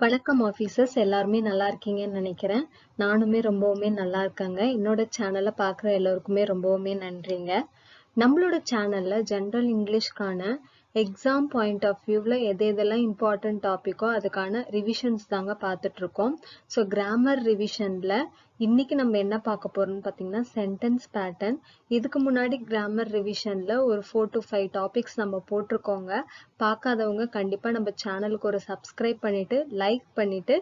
வணக்கம் ஆஃபீஸர்ஸ் எல்லாருமே நல்லா இருக்கீங்கன்னு நினைக்கிறேன். நானுமே ரொம்பவுமே நல்லா இருக்கேங்க. என்னோட சேனலை பார்க்குற எல்லோருக்குமே ரொம்பவுமே நன்றிங்க. நம்மளோட சேனலில் ஜென்ரல் இங்கிலீஷ்க்கான எக்ஸாம் பாயிண்ட் ஆஃப் வியூவில் எது எதெல்லாம் இம்பார்ட்டன்ட் டாப்பிக்கோ அதுக்கான ரிவிஷன்ஸ் தாங்க பார்த்துட்ருக்கோம் ஸோ கிராமர் ரிவிஷனில் இன்னைக்கு நம்ம என்ன பார்க்க போறோம்னு பார்த்தீங்கன்னா சென்டென்ஸ் பேட்டர்ன் இதுக்கு முன்னாடி கிராமர் ரிவிஷனில் ஒரு ஃபோர் டு ஃபைவ் டாபிக்ஸ் நம்ம போட்டிருக்கோங்க. பார்க்காதவங்க கண்டிப்பாக நம்ம சேனலுக்கு ஒரு சப்ஸ்கிரைப் பண்ணிட்டு லைக் பண்ணிட்டு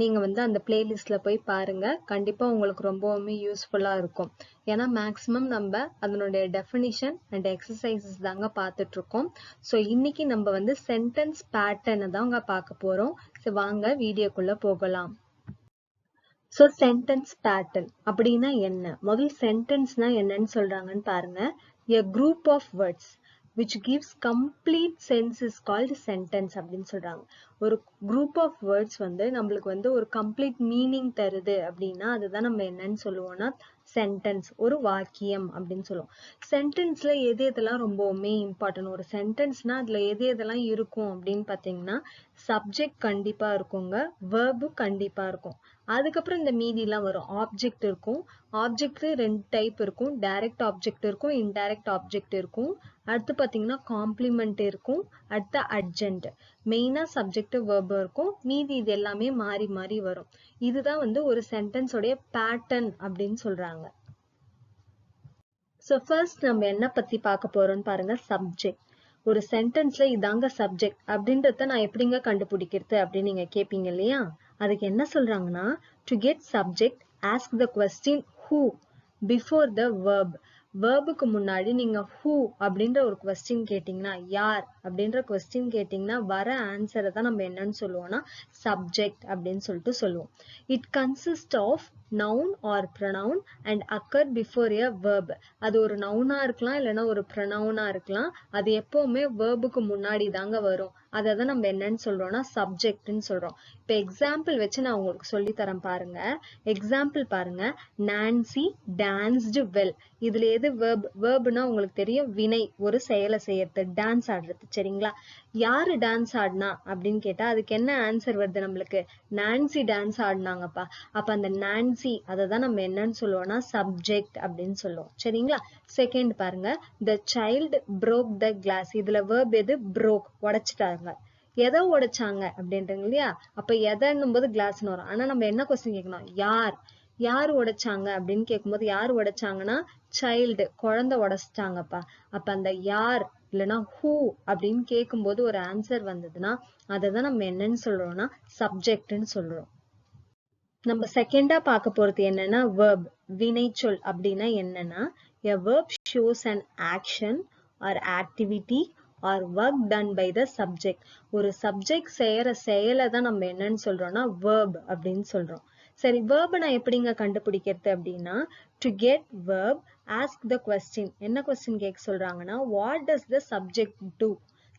நீங்கள் வந்து அந்த பிளேலிஸ்ட்ல போய் பாருங்க. கண்டிப்பாக உங்களுக்கு ரொம்பவுமே யூஸ்ஃபுல்லாக இருக்கும். ஏன்னா மேக்ஸிமம் நம்ம அதனுடைய டெஃபினிஷன் அண்ட் எக்ஸசைசஸ் தாங்க பார்த்துட்டு இருக்கோம் ஸோ இன்னைக்கு நம்ம வந்து சென்டென்ஸ் பேட்டர்னை தாங்க பார்க்க போறோம். ஸோ வாங்க வீடியோக்குள்ள போகலாம். ஸோ சென்டென்ஸ் பேட்டர்ன் அப்படின்னா என்ன? முதல் சென்டென்ஸ்னா என்னன்னு சொல்றாங்கன்னு பாருங்க. A group of words which gives complete sense is called sentence அப்படின்னு சொல்றாங்க. ஒரு குரூப் ஆஃப் வேர்ட்ஸ் வந்து நம்மளுக்கு வந்து ஒரு கம்ப்ளீட் மீனிங் தருது அப்படின்னா அதுதான் நம்ம என்னன்னு சொல்லுவோம்னா சென்டென்ஸ் ஒரு வாக்கியம் அப்படின்னு சொல்லுவோம். சென்டென்ஸ்ல எது எதெல்லாம் ரொம்பவுமே இம்பார்ட்டன்ட் ஒரு சென்டென்ஸ்னா அதுல எது எதெல்லாம் இருக்கும் அப்படின்னு பாத்தீங்கன்னா சப்ஜெக்ட் கண்டிப்பா இருக்குங்க வேர்பு கண்டிப்பா இருக்கும். அதுக்கப்புறம் இந்த மீதிலாம் வரும். ஆப்ஜெக்ட் இருக்கும். ஆப்ஜெக்ட் ரெண்டு டைப் இருக்கும். டைரக்ட் ஆப்ஜெக்ட் இருக்கும். இன்டைரக்ட் ஆப்ஜெக்ட் இருக்கும். அடுத்து பார்த்தீங்கன்னா காம்ப்ளிமெண்ட் இருக்கும். அடுத்து அர்ஜென்ட் மெயினாக சப்ஜெக்ட் வேர்பு இருக்கும். மீதி இது எல்லாமே மாறி மாறி வரும். இதுதான் வந்து ஒரு சென்டென்ஸோடைய பேட்டர்ன் அப்படின்னு சொல்கிறாங்க ஸோ ஃபர்ஸ்ட் நம்ம என்ன பற்றி பார்க்க போகிறோம்னு பாருங்க. சப்ஜெக்ட் ஒரு சென்டென்ஸ்ல இதாங்க சப்ஜெக்ட் அப்படின்றத நான் எப்படிங்க கண்டுபிடிக்கிறது அப்படின்னு நீங்க கேட்பீங்க இல்லையா? அதுக்கு என்ன சொல்றாங்கன்னா to get subject ask the question who before the verb வேர்புக்கு முன்னாடி நீங்க ஹூ அப்படின்ற ஒரு கொஸ்டின் கேட்டீங்கன்னா யார் அப்படின்ற கொஸ்டின் கேட்டீங்கன்னா வர ஆன்சரை தான் நம்ம என்னன்னு சொல்லுவோம்னா சப்ஜெக்ட் அப்படின்னு சொல்லிட்டு சொல்லுவோம். It consist of noun or pronoun and occur before a verb அது ஒரு நவுனா இருக்கலாம் இல்லைன்னா ஒரு ப்ரனவுனா இருக்கலாம். அது எப்பவுமே வேர்புக்கு முன்னாடி தாங்க வரும். அதை தான் நம்ம என்னன்னு சொல்றோம்னா சப்ஜெக்ட்னு சொல்றோம். இப்போ எக்ஸாம்பிள் வச்சு நான் உங்களுக்கு சொல்லி தரேன் பாருங்க. எக்ஸாம்பிள் பாருங்க. நான்சி டான்ஸ்டு வெல் இதுல எது வேர்ப் வேர்ப்னா உங்களுக்கு தெரியும்? வினை ஒரு செயலை செய்யறது டான்ஸ் ஆடுறது. சரிங்களா? யாரு டான்ஸ் ஆடினா அப்படின்னு கேட்டா அதுக்கு என்ன ஆன்சர் வருது நம்மளுக்கு? நான்சி டான்ஸ் ஆடினாங்கப்பா. அப்ப அந்த நான்சி அதை தான் நம்ம என்னன்னு சொல்லுவோம்னா சப்ஜெக்ட் அப்படின்னு சொல்லுவோம். சரிங்களா? செகண்ட் பாருங்க. The child broke the glass இதுல வேர்ப் எது? ப்ரோக் உடைச்சிட்டாங்க எதை உடைச்சாங்க அப்படின்றாங்க இல்லையா? அப்ப எதைன்னும் போது கிளாஸ்னு வரும். ஆனா நம்ம என்ன கொஸ்டின் கேட்கணும்? யார்? யார் உடைச்சாங்க அப்படின்னு கேட்கும்போது யார் உடைச்சாங்கன்னா சைல்டு குழந்தை உடைச்சிட்டாங்கப்பா. அப்ப அந்த யார் இல்லைன்னா ஹூ அப்படின்னு கேட்கும்போது ஒரு ஆன்சர் வந்ததுன்னா அதை தான் நம்ம என்னன்னு சொல்றோம்னா சப்ஜெக்ட்னு சொல்றோம். நம்ம செகண்டா பார்க்க போறது என்னன்னா வேர்ப் வினைச்சொல் அப்படின்னா என்னன்னா a verb shows and action or activity or work done by the subject ஒரு சப்ஜெக்ட் செய்யற செயலை தான் நம்ம என்னன்னு சொல்றோம்னா வேர்ப் அப்படின்னு சொல்றோம். சரி வேர்பை நான் எப்படிங்க கண்டுபிடிக்கிறது அப்படின்னா to get verb ask the question என்ன கொஸ்டின் கேட்க சொல்றாங்கன்னா what does the subject do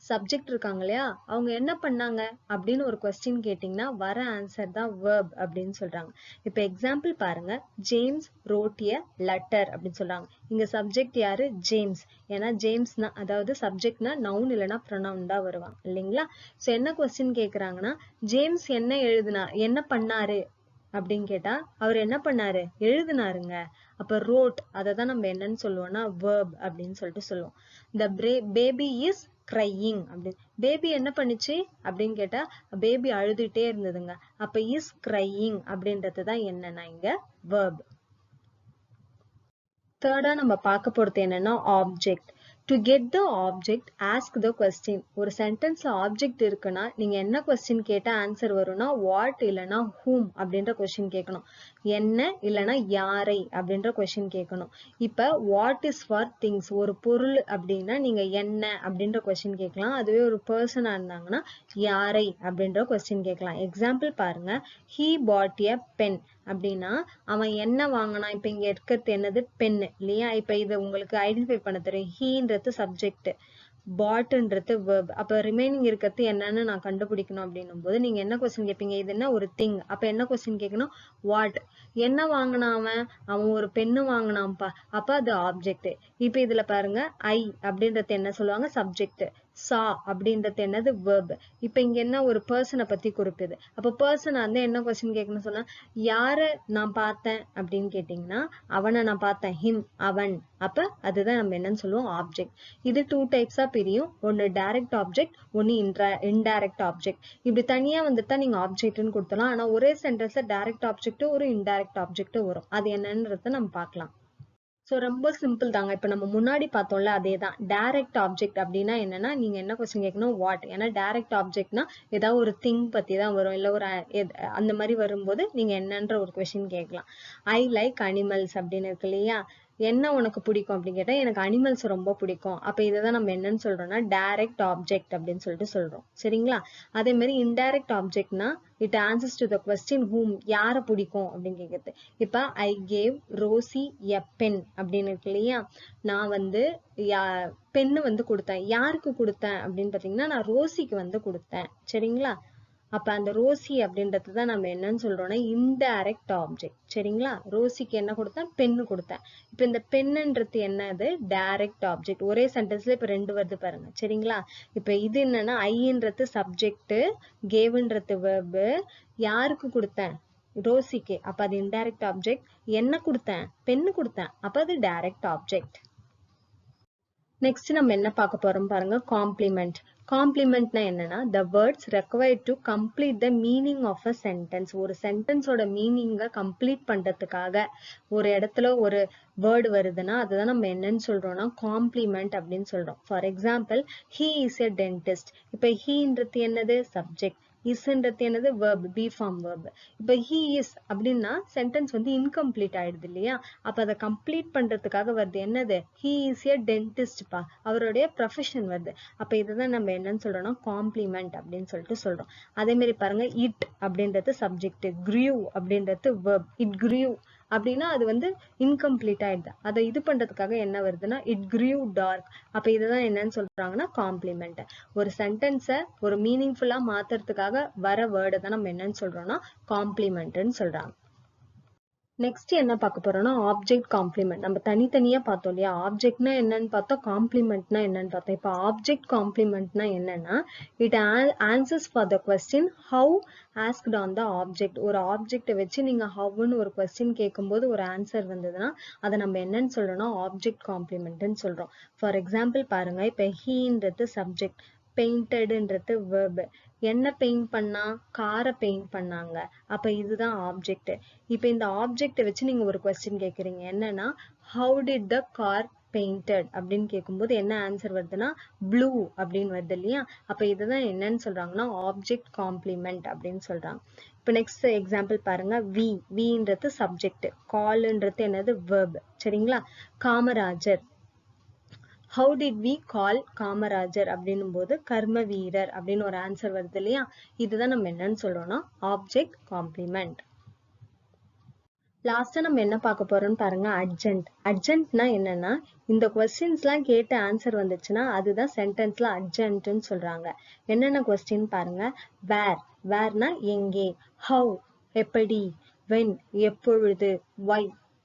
subject இருக்காங்க இல்லையா? அவங்க என்ன பண்ணாங்க? அப்படின்னு ஒரு கொஸ்டின் கேட்டிங்கன்னா வர ஆன்சர் தான் வேர்ப் அப்படின்னு சொல்றாங்க. இப்போ எக்ஸாம்பிள் பாருங்க. ஜேம்ஸ் ரோட்டிய லெட்டர் அப்படின்னு சொல்றாங்க. இங்க சப்ஜெக்ட் யாரு? ஜேம்ஸ் ஏன்னா ஜேம்ஸ்னா அதாவது சப்ஜெக்ட்னா நவுன் இல்லைன்னா ப்ரொனவுன் தான் வருவாங்க. இல்லைங்களா? சோ என்ன கொஸ்டின் கேக்குறாங்கன்னா ஜேம்ஸ் என்ன எழுதுனா என்ன பண்ணாரு? அப்படின்னு கேட்டா அவர் என்ன பண்ணாரு? எழுதினாருங்க. அப்ப ரோட் அதை தான் நம்ம என்னன்னு சொல்லுவோம்னா வேர்ப் அப்படின்னு சொல்லிட்டு சொல்லுவோம். த பேபி இஸ் க்ரையிங் அப்படின்னு பேபி என்ன பண்ணுச்சு? அப்படின்னு கேட்டா பேபி அழுதுட்டே இருந்ததுங்க. அப்ப இஸ் கிரையிங் அப்படின்றது தான் என்னன்னா இங்க வேர்ப் தேர்டா நம்ம பார்க்க போறது என்னன்னா object to get the object ask the question ஒரு சென்டென்ஸ்ல ஆப்ஜெக்ட் இருக்குன்னா நீங்க என்ன கொஸ்டின் கேட்டா ஆன்சர் வரும்னா வாட் இல்லைன்னா ஹூம் அப்படின்ற கொஸ்டின் கேட்கணும். என்ன இல்லைன்னா யாரை அப்படின்ற கொஷின் கேட்கணும். இப்போ வாட் இஸ் ஃபார் திங்ஸ் ஒரு பொருள் அப்படின்னா நீங்க என்ன அப்படின்ற கொஸ்டின் கேட்கலாம். அதுவே ஒரு பர்சனாக இருந்தாங்கன்னா யாரை அப்படின்ற கொஸ்டின் கேட்கலாம். எக்ஸாம்பிள் பாருங்க. ஹீ பாட் எ பென் அப்படின்னா அவன் என்ன வாங்கினா? இப்போ இங்கே இருக்கிறது என்னது? பென்னு இல்லையா? இப்போ இது உங்களுக்கு ஐடென்டிஃபை பண்ண தெரியும். ஹீன்றது சப்ஜெக்ட் பாட்ன்றது வேர்ப் அப்ப ரிமைனிங் இருக்கிறது என்னன்னு நான் கண்டுபிடிக்கணும் அப்படின்னும் போது நீங்க என்ன கொஸ்டின் கேட்பீங்க? இது என்ன ஒரு திங் அப்ப என்ன கொஸ்டின் கேட்கணும்? வாட் என்ன வாங்கினான் அவன்? அவன் ஒரு பெண்ணு வாங்கினான்ப்பா. அப்ப அது ஆப்ஜெக்ட் இப்ப இதுல பாருங்க ஐ அப்படின்றது என்ன சொல்லுவாங்க? சப்ஜெக்ட் சா அப்படின்றது என்னது வேர்ப் இப்ப இங்க என்ன ஒரு பர்சனை பத்தி குறிப்பிது அப்ப பர்சனை வந்து என்ன கொஸ்டின் கேட்கணும்னு சொன்னா யாரை நான் பார்த்தேன்? அப்படின்னு கேட்டீங்கன்னா அவனை நான் பார்த்தேன். ஹிம் அவன். அப்ப அதுதான் நம்ம என்னன்னு சொல்லுவோம் ஆப்ஜெக்ட் இது டூ டைப்ஸா பிரியும். ஒன்னு டைரக்ட் ஆப்ஜெக்ட் ஒன்னு இன்ட்ரா இன்டைரக்ட் ஆப்ஜெக்ட் இப்படி தனியா வந்துட்டா நீங்க ஆப்ஜெக்ட்னு கொடுத்தலாம் ஆனா ஒரே சென்டென்ஸ்ல டைரக்ட் ஆப்ஜெக்ட் ஒரு இன்டைரக்ட் ஆப்ஜெக்ட் வரும். அது என்னன்றத நம்ம பார்க்கலாம். ஸோ ரொம்ப சிம்பிள் தாங்க. இப்போ நம்ம முன்னாடி பார்த்தோம்ல அதே தான் டைரக்ட் ஆப்ஜெக்ட் அப்படின்னா என்னன்னா நீங்க என்ன கொஸ்டின் கேட்கணும்? வாட் ஏன்னா டைரக்ட் ஆப்ஜெக்ட்னா ஏதாவது ஒரு திங் பத்தி தான் வரும். இல்லை ஒரு அந்த மாதிரி வரும்போது நீங்க என்னன்ற ஒரு கொஸ்டின் கேட்கலாம். ஐ லைக் அனிமல்ஸ் அப்படின்னு இருக்கு இல்லையா? என்ன உனக்கு பிடிக்கும் அப்படின்னு கேட்டால் எனக்கு அனிமல்ஸ் ரொம்ப பிடிக்கும். அப்போ இதை தான் நம்ம என்னன்னு சொல்கிறோம்னா டைரக்ட் ஆப்ஜெக்ட் அப்படின்னு சொல்லிட்டு சொல்கிறோம் சரிங்களா? அதே மாதிரி indirect ஆப்ஜெக்ட்னா it answers to the question whom யாரை பிடிக்கும் அப்படின்னு கேட்குறது இப்போ I gave Rosie a pen அப்படின்னு இருக்கு இல்லையா? நான் வந்து யா பெண்ணு வந்து கொடுத்தேன். யாருக்கு கொடுத்தேன் அப்படின்னு பார்த்தீங்கன்னா நான் ரோசிக்கு வந்து கொடுத்தேன். சரிங்களா? அப்ப அந்த ரோசி அப்படின்றது தான் நம்ம என்னன்னு சொல்றோம்னா இன்டைரக்ட் ஆப்ஜெக்ட் சரிங்களா? ரோசிக்கு என்ன கொடுத்தேன்? பென்னு கொடுத்தேன். இப்ப இந்த பென்னுன்றது என்னது? டைரக்ட் ஆப்ஜெக்ட் ஒரே சென்டென்ஸ்ல இப்ப ரெண்டு வருது பாருங்க. சரிங்களா? இப்ப இது என்னன்னா ஐன்றது சப்ஜெக்ட் கேவுன்றது வெர்பு யாருக்கு கொடுத்தேன்? ரோசிக்கு. அப்ப அது இன்டைரக்ட் ஆப்ஜெக்ட் என்ன கொடுத்தேன்? பென்னு கொடுத்தேன். அப்ப அது டைரக்ட் ஆப்ஜெக்ட் நெக்ஸ்ட் நம்ம என்ன பார்க்க போறோம் பாருங்க? காம்ப்ளிமெண்ட் காம்ப்ளிமெண்ட்னா என்னன்னா the words required to complete the meaning of a sentence ஒரு சென்டென்ஸோட மீனிங்கை கம்ப்ளீட் பண்ணுறதுக்காக ஒரு இடத்துல ஒரு வேர்டு வருதுன்னா அதுதான் நம்ம என்னன்னு சொல்றோம்னா காம்ப்ளிமெண்ட் அப்படின்னு சொல்றோம். For example he is a dentist இப்போ ஹீன்றது என்னது? சப்ஜெக்ட் இஸ்ன்றது என்னது? verb be form verb. இப்ப he இஸ் அப்படின்னா சென்டென்ஸ் வந்து இன்கம்ப்ளீட் ஆயிடுது இல்லையா? அப்ப அதை கம்ப்ளீட் பண்றதுக்காக வருது என்னது? he இஸ் a dentist பா. அவருடைய ப்ரொஃபஷன் வருது. அப்ப இதுதான் நம்ம என்னன்னு சொல்றோம்னா காம்ப்ளிமெண்ட் அப்படின்னு சொல்லிட்டு சொல்றோம். அதே மாதிரி பாருங்க இட் அப்படின்றது சப்ஜெக்ட் grew அப்படின்றது verb. இட் grew அப்படின்னா அது வந்து இன்கம்ப்ளீட் ஆயிடுது. அதை இது பண்றதுக்காக என்ன வருதுன்னா இட் க்ரீவ் டார்க் அப்ப இதுதான் என்னன்னு சொல்றாங்கன்னா காம்ப்ளிமெண்ட் ஒரு சென்டென்ஸை ஒரு மீனிங்ஃபுல்லா மாத்துறதுக்காக வர வேர்டை தான் நம்ம என்னன்னு சொல்றோம்னா காம்ப்ளிமெண்ட்னு சொல்றாங்க. நெக்ஸ்ட் என்ன பார்க்க போறோம்னா ஆப்ஜெக்ட் காம்ப்ளிமெண்ட் நம்ம தனித்தனியா பார்த்தோம் இல்லையா? ஆப்ஜெக்ட்னா என்னன்னு பார்த்தோம் காம்ப்ளிமெண்ட்னா என்னன்னு பார்த்தோம். இப்போ ஆப்ஜெக்ட் காம்ப்ளிமெண்ட்னா என்னன்னா it answers for the question how asked on the object ஒரு ஆப்ஜெக்ட்டை வச்சு நீங்க ஹவ்னு ஒரு கொஸ்டின் கேட்கும்போது ஒரு ஆன்சர் வந்ததுன்னா அதை நம்ம என்னன்னு சொல்றோம்னா ஆப்ஜெக்ட் காம்ப்ளிமெண்ட்னு சொல்றோம். ஃபார் எக்ஸாம்பிள் பாருங்க இப்போ ஹீன்றது சப்ஜெக்ட் பெயிண்டடுன்றது வேர்பு என்ன பெயிண்ட் பண்ணா? காரை பெயிண்ட் பண்ணாங்க. அப்ப இதுதான் ஆப்ஜெக்ட் இப்ப இந்த ஆப்ஜெக்ட்டை வச்சு நீங்க ஒரு கொஸ்டின் கேக்குறீங்க. என்னன்னா how did the car painted அப்படின்னு கேட்கும்போது என்ன ஆன்சர் வருதுன்னா ப்ளூ அப்படின்னு வருது இல்லையா? அப்ப இதுதான் என்னன்னு சொல்றாங்கன்னா ஆப்ஜெக்ட் காம்ப்ளிமெண்ட் அப்படின்னு சொல்றாங்க. இப்போ நெக்ஸ்ட் எக்ஸாம்பிள் பாருங்க. வி வின்றது சப்ஜெக்ட் கால்ன்றது என்னது? வேர்ப் சரிங்களா? Kamarajar. How did we call Kamarajar அப்படின்னும் போது கர்ம வீரர் அப்படின்னு ஒரு ஆன்சர் வருது இல்லையா? இதுதான் நம்ம என்னன்னு சொல்றோம்னா ஆப்ஜெக்ட் காம்ப்ளிமெண்ட் லாஸ்டா நம்ம என்ன பார்க்க போறோம்னு பாருங்க அர்ஜென்ட் அர்ஜென்ட்னா என்னன்னா இந்த கொஸ்டின்ஸ்லாம் கேட்ட கேட்டு ஆன்சர் வந்துச்சுன்னா அதுதான் சென்டென்ஸ்ல அர்ஜென்ட்னு சொல்றாங்க. என்னென்ன கொஸ்டின் பாருங்க? வேர் வேர்னா எங்கே? ஹவு எப்படி? வென் எப்பொழுது? வை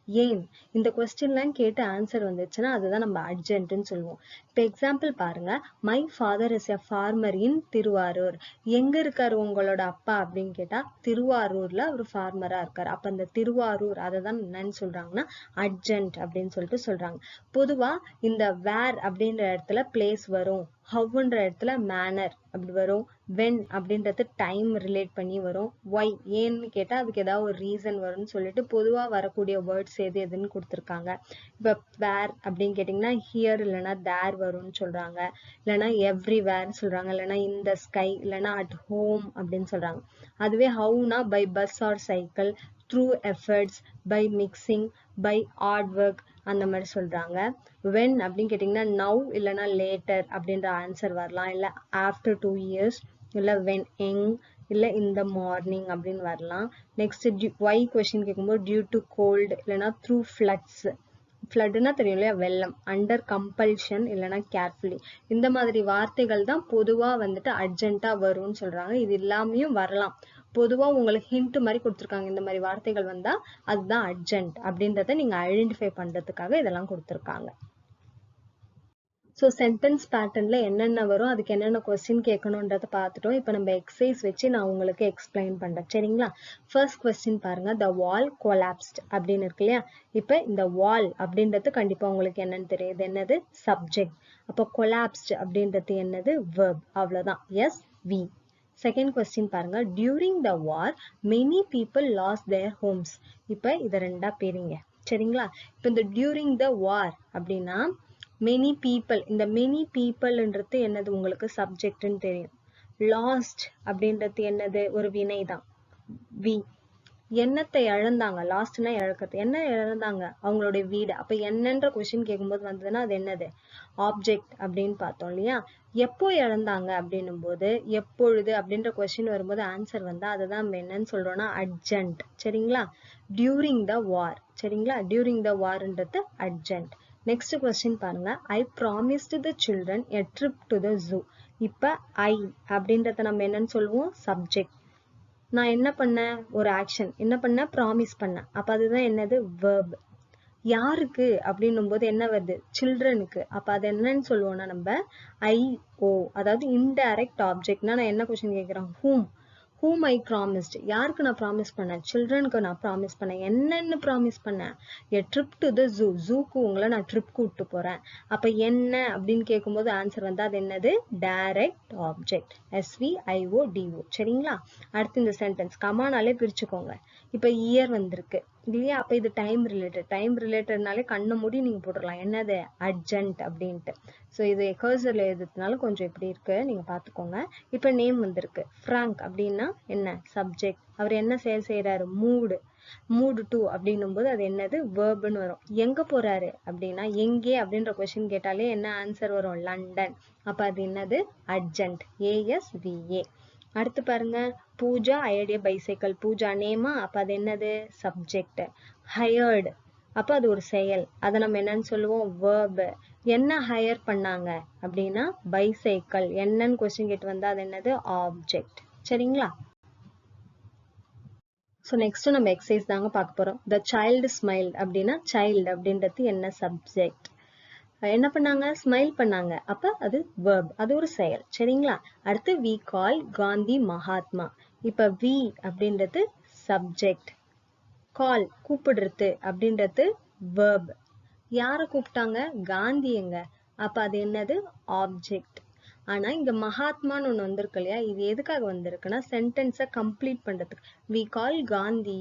ஏன் இந்த கொஸ்டின்லாம் கேட்டு ஆன்சர் வந்துச்சுன்னா அதுதான் நம்ம அர்ஜென்ட்னு சொல்லுவோம். இப்போ எக்ஸாம்பிள் பாருங்க. My father is a farmer in Thiruvarur. எங்க இருக்காரு உங்களோட அப்பா அப்படின்னு கேட்டா திருவாரூர்ல ஒரு ஃபார்மரா இருக்காரு. அப்ப அந்த திருவாரூர் அதை தான் என்னன்னு சொல்றாங்கன்னா அர்ஜென்ட் அப்படின்னு சொல்லிட்டு சொல்றாங்க. பொதுவா இந்த வேர் அப்படின்ற இடத்துல பிளேஸ் வரும். ஹவ்ன்ற இடத்துல மேனர் அப்படி வரும். வென் அப்படின்றது டைம் ரிலேட் பண்ணி வரும். ஒய் ஏன்னு கேட்டால் அதுக்கு ஏதாவது ஒரு ரீசன் வரும்னு சொல்லிட்டு பொதுவாக வரக்கூடிய வேர்ட்ஸ் எது எதுன்னு கொடுத்துருக்காங்க. இப்போ வேர் அப்படின்னு கேட்டிங்கன்னா ஹியர் இல்லைன்னா தேர் வரும்னு சொல்றாங்க. இல்லைன்னா எவ்ரிவேர்னு சொல்கிறாங்க இல்லைன்னா இந்த ஸ்கை இல்லைன்னா அட் ஹோம் அப்படின்னு சொல்கிறாங்க அதுவே ஹவுனா by bus or cycle through efforts by mixing by hard work அந்த மாதிரி சொல்றாங்க. வென் அப்படின்னு கேட்டிங்கன்னா நவ் இல்லைன்னா லேட்டர் அப்படின்ற ஆன்சர் வரலாம். இல்லை ஆஃப்டர் டூ இயர்ஸ் இல்லை வென் எங் இல்லை இந்த மார்னிங் அப்படின்னு வரலாம். நெக்ஸ்ட் ஒய் கொஸ்டின் கேட்கும்போது டியூ டு கோல்டு இல்லைன்னா த்ரூ ஃப்ளட்ஸ் ஃப்ளட்னா தெரியும் இல்லையா? வெள்ளம். அண்டர் கம்பல்ஷன் இல்லைன்னா கேர்ஃபுல்லி இந்த மாதிரி வார்த்தைகள் தான் பொதுவாக வந்துட்டு அர்ஜென்ட்டாக வரும்னு சொல்கிறாங்க இது இல்லாமையும் வரலாம். பொதுவாக உங்களுக்கு ஹிண்ட் மாதிரி கொடுத்துருக்காங்க. இந்த மாதிரி வார்த்தைகள் வந்தால் அதுதான் அர்ஜென்ட் அப்படின்றத நீங்க ஐடென்டிஃபை பண்றதுக்காக இதெல்லாம் கொடுத்துருக்காங்க. ஸோ சென்டென்ஸ் பேட்டர்னில் என்னென்ன வரும் அதுக்கு என்னென்ன கொஸ்டின் கேட்கணுன்றத பார்த்துட்டோம். இப்போ நம்ம எக்ஸசைஸ் வச்சு நான் உங்களுக்கு எக்ஸ்பிளைன் பண்றேன். சரிங்களா? ஃபர்ஸ்ட் கொஸ்டின் பாருங்க. த வால் கொலாப்ஸ்ட் அப்படின்னு இருக்கு இல்லையா? இப்போ இந்த வால் அப்படின்றது கண்டிப்பாக உங்களுக்கு என்னன்னு தெரியுது. என்னது? சப்ஜெக்ட் அப்போ கொலாப்ஸ்ட் அப்படின்றது என்னது? வேர்ப் அவ்வளோதான் எஸ் வி செகண்ட் கொஸ்டின் பாருங்க. During the war many people lost their homes இப்போ இதை ரெண்டா பேருங்க. சரிங்களா? இப்போ இந்த டியூரிங் த வார் அப்படின்னா மெனி பீப்புள் இந்த மெனி பீப்புள்ன்றது என்னது உங்களுக்கு சப்ஜெக்ட்னு தெரியும். லாஸ்ட் அப்படின்றது என்னது? ஒரு வினை தான் வி என்னத்தை இழந்தாங்க? லாஸ்ட்னா இழக்கிறது என்ன இழந்தாங்க? அவங்களுடைய வீடு. அப்ப என்னன்ற கொஸ்டின் கேட்கும்போது வந்ததுன்னா அது என்னது? ஆப்ஜெக்ட் அப்படின்னு பார்த்தோம் இல்லையா? எப்போ இழந்தாங்க அப்படின்னும் போது எப்பொழுது அப்படின்ற கொஸ்டின் வரும்போது ஆன்சர் வந்தா அதுதான் என்னன்னு சொல்றோம்னா அர்ஜென்ட் சரிங்களா? டியூரிங் த வார் சரிங்களா? டியூரிங் த வார்ன்றது அர்ஜென்ட் நெக்ஸ்ட் கொஸ்டின் பாருங்க. I promised the children a trip to the zoo இப்ப ஐ அப்படின்றத நம்ம என்னன்னு சொல்லுவோம்? சப்ஜெக்ட் நான் என்ன பண்ணேன் ஒரு ஆக்ஷன் என்ன பண்ண? ப்ராமிஸ் பண்ணேன் அப்ப அதுதான் என்னது? வேர்ப் யாருக்கு? அப்படின்னும் போது என்ன வருது? சில்ட்ரனுக்கு அப்ப அது என்னன்னு சொல்லுவோம்னா நம்ம ஐ ஓ அதாவது இன்டைரக்ட் ஆப்ஜெக்ட்னா நான் என்ன கொஸ்டின் கேட்கிறேன்? ஹூம் ஹூம் ஐ ப்ராமிஸ்ட் யாருக்கு நான் ப்ராமிஸ் பண்ணேன்? சில்ட்ரனுக்கு நான் ப்ராமிஸ் பண்ணேன். என்னென்னு ப்ராமிஸ் பண்ணேன்? A trip to the zoo ஜூக்கு உங்களை நான் ட்ரிப் கூப்பிட்டு போகிறேன் அப்போ என்ன அப்படின்னு கேட்கும்போது ஆன்சர் வந்து அது என்னது? டைரக்ட் ஆப்ஜெக்ட் எஸ்விஐஓ டிஓ சரிங்களா? அடுத்து இந்த சென்டென்ஸ் கமானாலே பிரிச்சுக்கோங்க. இப்போ இயர் வந்திருக்கு. இல்லையா? அப்போ இது டைம் ரிலேட்டட் டைம் ரிலேட்டட்னாலே கண்ணை மூடி நீங்கள் போட்டுடலாம் என்னது? அர்ஜென்ட் அப்படின்ட்டு. ஸோ இது கர்சரில் எழுதுறதுனால கொஞ்சம் இப்படி இருக்கு. நீங்கள் பார்த்துக்கோங்க இப்போ நேம் வந்திருக்கு. ஃப்ராங்க் அப்படின்னா என்ன? சப்ஜெக்ட் அவர் என்ன செயல் செய்கிறாரு மூடு மூடு டூ அப்படின்னும் போது அது என்னது? வேர்புன்னு வரும். எங்கே போகிறாரு அப்படின்னா எங்கே அப்படின்ற கொஷின் கேட்டாலே என்ன ஆன்சர் வரும்? லண்டன் அப்போ அது என்னது? அர்ஜென்ட் ஏஎஸ்விஏ அடுத்து பாருங்க பூஜா ஐடியா பைசைக்கிள் பூஜா நேமா அப்போ அது என்னது? சப்ஜெக்ட் ஹயர்டு அப்போ அது ஒரு செயல். அதை நம்ம என்னன்னு சொல்லுவோம்? வேர்பு என்ன ஹையர் பண்ணாங்க? அப்படின்னா பைசைக்கிள் என்னன்னு கொஸ்டின் கேட்டு வந்தால் அது என்னது? ஆப்ஜெக்ட் சரிங்களா? ஸோ நெக்ஸ்ட் நம்ம எக்ஸசைஸ் தாங்க பார்க்க போகிறோம் த சைல்டு ஸ்மைல் அப்படின்னா சைல்டு அப்படின்றது என்ன சப்ஜெக்ட் என்ன பண்ணாங்க? ஸ்மைல் பண்ணாங்க. அப்ப அது வேர்ப் அது ஒரு செயல். சரிங்களா? அடுத்து வி கால் காந்தி மகாத்மா. இப்ப வி அப்படின்றது சப்ஜெக்ட் கால் கூப்பிடுறது அப்படின்றது வேர்ப் யார கூப்பிட்டாங்க? காந்தியங்க. அப்ப அது என்னது? ஆப்ஜெக்ட் ஆனா இங்க மகாத்மான்னு ஒண்ணு வந்திருக்கு இல்லையா? இது எதுக்காக வந்திருக்குன்னா சென்டென்ஸை கம்ப்ளீட் பண்றதுக்கு. வி கால் காந்தி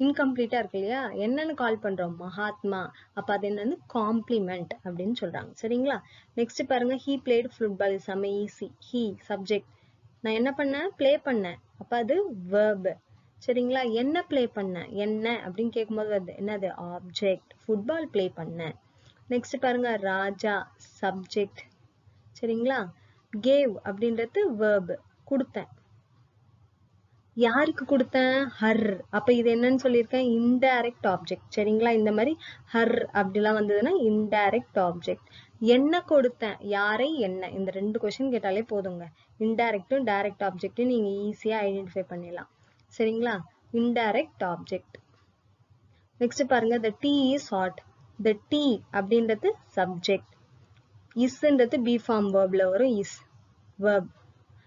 இன்கம்ப்ளீட்டா இருக்கு இல்லையா? என்னன்னு கால் பண்றோம். மகாத்மா. அப்ப அது என்னன்னு? காம்ப்ளிமெண்ட் அப்படின்னு சொல்றாங்க. சரிங்களா? நெக்ஸ்ட் பாருங்க. ஹீ பிளேட் ஃபுட்பால் செம்ம ஈஸி ஹீ சப்ஜெக்ட் நான் என்ன பண்ணேன்? ப்ளே பண்ணேன். அப்ப அது வேர்பு சரிங்களா? என்ன ப்ளே பண்ணேன்? என்ன? அப்படின்னு கேட்கும்போது வருது என்னது? ஆப்ஜெக்ட் ஃபுட்பால் ப்ளே பண்ணேன். நெக்ஸ்ட் பாருங்க. ராஜா சப்ஜெக்ட் சரிங்களா? கேவ் அப்படின்றது வேர்பு கொடுத்தேன். யாருக்கு கொடுத்தேன்? ஹர். அப்ப இது என்னன்னு சொல்லியிருக்கேன். இன்டைரக்ட் ஆப்ஜெக்ட் சரிங்களா? இந்த மாதிரி ஹர் அப்படிலாம் வந்ததுன்னா இன்டைரக்ட் ஆப்ஜெக்ட் என்ன கொடுத்தேன்? யாரை? என்ன? இந்த ரெண்டு கொஸ்டின் கேட்டாலே போதுங்க. இன்டைரக்டும் டைரக்ட் ஆப்ஜெக்ட்டும் நீங்க ஈஸியா ஐடென்டிஃபை பண்ணிடலாம். சரிங்களா? இன்டைரக்ட் ஆப்ஜெக்ட் நெக்ஸ்ட் பாருங்க. The tea is hot the tea அப்படின்றது சப்ஜெக்ட் இஸ்ன்றது பி ஃபார்ம் வேர்ப்ல வரும். இஸ் வேர்ப்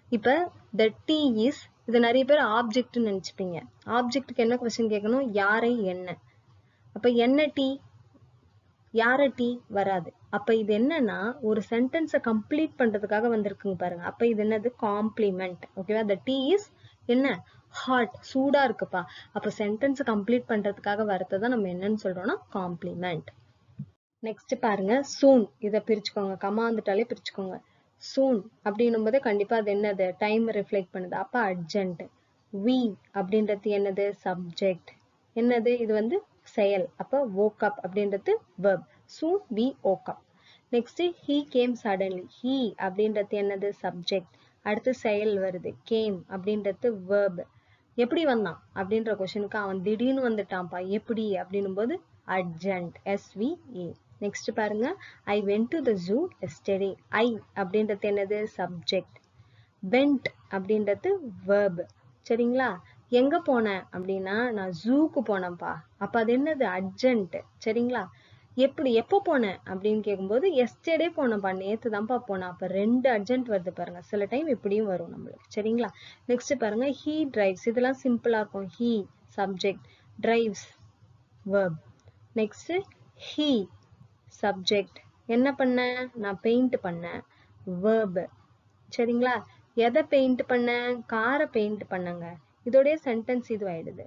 இப்ப த டீ இஸ் இது நிறைய பேர் ஆப்ஜெக்ட்னு நினச்சிப்பீங்க. ஆப்ஜெக்ட்டுக்கு என்ன கொஸ்டின் கேட்கணும்? யாரை என்ன? அப்போ என்ன டீ யார டீ வராது. அப்போ இது என்னன்னா ஒரு சென்டென்ஸை கம்ப்ளீட் பண்ணுறதுக்காக வந்திருக்குங்க பாருங்க. அப்போ இது என்னது? காம்ப்ளிமெண்ட் ஓகேவா த டீ இஸ் என்ன? ஹாட் சூடாக இருக்குப்பா. அப்போ சென்டென்ஸை கம்ப்ளீட் பண்ணுறதுக்காக வரதை தான் நம்ம என்னன்னு சொல்கிறோன்னா காம்ப்ளிமெண்ட் நெக்ஸ்ட் பாருங்க. சூன் இதை பிரிச்சுக்கோங்க. கமா வந்துட்டாலே பிரிச்சுக்கோங்க. சூன் அப்படின்னும் போது கண்டிப்பாக அது என்னது? டைம் ரிஃப்ளெக்ட் பண்ணுது. அப்போ அர்ஜென்ட் வி அப்படின்றது என்னது? சப்ஜெக்ட் என்னது? இது வந்து செயல். அப்போ ஓக்கப் அப்படின்றது verb. Soon we woke up next he came suddenly he அப்படின்றது என்னது? சப்ஜெக்ட் அடுத்து செயல் வருது. கேம் அப்படின்றது வேர்ப் எப்படி வந்தான்? அப்படின்ற கொஷனுக்கு அவன் திடீர்னு வந்துட்டான்ப்பா. எப்படி? அப்படின்னும் போது அர்ஜென்ட் எஸ்விஏ நெக்ஸ்ட் பாருங்க. I went to the zoo yesterday I அப்படின்றது என்னது? சப்ஜெக்ட் வென்ட் அப்படின்றது வேர்ப் சரிங்களா? எங்க போனேன் அப்படின்னா நான் ஜூக்கு போனேன்ப்பா. அப்ப அது என்னது? அர்ஜென்ட் சரிங்களா? எப்படி எப்போ போனேன் அப்படின்னு கேட்கும்போது எஸ்டர்டே போனேன்ப்பா. நேற்று தான்ப்பா போனேன். அப்போ ரெண்டு அர்ஜென்ட் வருது பாருங்க. சில டைம் இப்படியும் வரும் நம்மளுக்கு. சரிங்களா? நெக்ஸ்ட் பாருங்க. ஹீ டிரைவ்ஸ் இதெல்லாம் சிம்பிளா இருக்கும். He subject drives verb next he subject என்ன பண்ணேன் நான் பெயிண்ட் பண்ணேன். வேர்பு சரிங்களா? எதை பெயிண்ட் பண்ணேன்? காரை பெயிண்ட் பண்ணங்க. இதோடைய சென்டென்ஸ் இது ஆயிடுது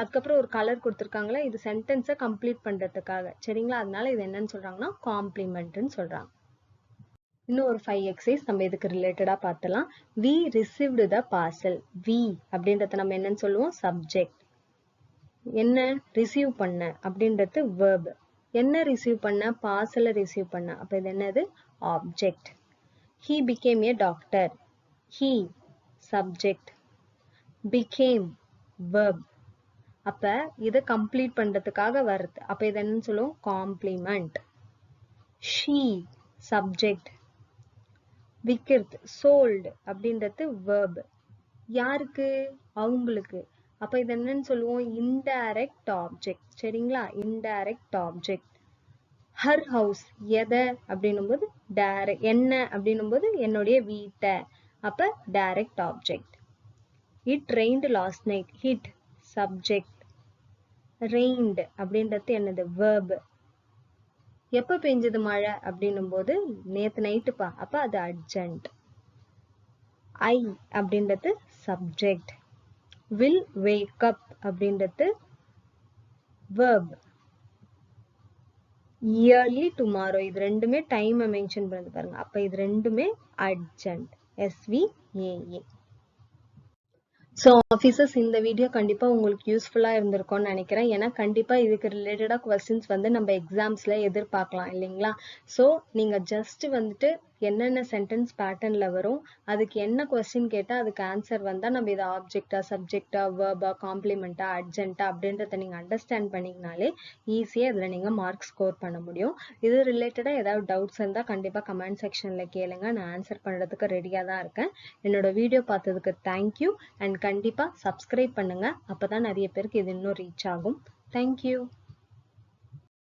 அதுக்கப்புறம் ஒரு கலர் கொடுத்துருக்காங்களே இது சென்டென்ஸை கம்ப்ளீட் பண்றதுக்காக. சரிங்களா? அதனால இது என்னன்னு சொல்றாங்கன்னா காம்ப்ளிமெண்ட்னு சொல்றாங்க. இன்னும் ஒரு ஃபைவ் எக்ஸைஸ் நம்ம இதுக்கு ரிலேட்டடாக பார்த்தலாம். We received the parcel we அப்படின்றத நம்ம என்னன்னு சொல்லுவோம்? சப்ஜெக்ட் என்ன? ரிசீவ் பண்ண அப்படின்றது வேர்பு என்ன ரிசீவ் பண்ண? பார்சலை ரிசீவ் பண்ண. அப்ப இது என்னது? Object he became a doctor he subject became verb. அப்ப இதை கம்ப்ளீட் பண்றதுக்காக வருது. அப்ப இது என்னன்னு சொல்லுவோம்? காம்ப்ளிமெண்ட் ஷி சப்ஜெக்ட் விக்கிறது. சோல்டு அப்படின்றது verb. யாருக்கு? அவங்களுக்கு. அப்ப இது என்னன்னு சொல்லுவோம் இன்டைரக்ட் ஆப்ஜெக்ட் சரிங்களா? இன்டைரக்ட் ஆப்ஜெக்ட் ஹர் ஹவுஸ் எதை அப்படின்னும் போது டேரக்ட் என்ன அப்படின்னும் போது என்னுடைய வீட்டை. அப்ப direct object it rained last night it subject rained அப்படின்றது என்னது? வேர்பு எப்ப பெஞ்சது மழை அப்படின்னும் போது நேத்து நைட்டுப்பா அப்ப அது அர்ஜென்ட் ஐ அப்படின்றது சப்ஜெக்ட் வில் வேக் அப் அப்படின்றது verb. இயர்லி டுமாரோ இது ரெண்டுமே டைமை மென்ஷன் பண்ணது பாருங்க. அப்ப இது ரெண்டுமே அர்ஜென்ட் எஸ்விஏஏ ஸோ ஆஃபீஸர்ஸ் இந்த வீடியோ கண்டிப்பா உங்களுக்கு யூஸ்ஃபுல்லா இருந்திருக்கும்னு நினைக்கிறேன். ஏன்னா கண்டிப்பா இதுக்கு ரிலேட்டடா கொஸ்டின்ஸ் வந்து நம்ம எக்ஸாம்ஸ்ல எதிர்பார்க்கலாம் இல்லைங்களா? ஸோ நீங்க ஜஸ்ட் வந்துட்டு என்னென்ன சென்டென்ஸ் பேட்டர்னில் வரும் அதுக்கு என்ன கொஸ்டின் கேட்டால் அதுக்கு ஆன்சர் வந்தால் நம்ம இதை ஆப்ஜெக்டா சப்ஜெக்டா வேர்பா காம்ப்ளிமெண்ட்டா அர்ஜென்ட்டா அப்படின்றத நீங்கள் அண்டர்ஸ்டாண்ட் பண்ணிங்கனாலே ஈஸியாக இதில் நீங்கள் மார்க் ஸ்கோர் பண்ண முடியும். இது ரிலேட்டடாக ஏதாவது டவுட்ஸ் இருந்தால் கண்டிப்பாக கமெண்ட் செக்ஷனில் கேளுங்க. நான் ஆன்சர் பண்ணுறதுக்கு ரெடியாக தான் இருக்கேன். என்னோட வீடியோ பார்த்ததுக்கு தேங்க்யூ அண்ட் கண்டிப்பாக சப்ஸ்கிரைப் அப்போ தான் நிறைய பேருக்கு இது இன்னும் ரீச் ஆகும். தேங்க்யூ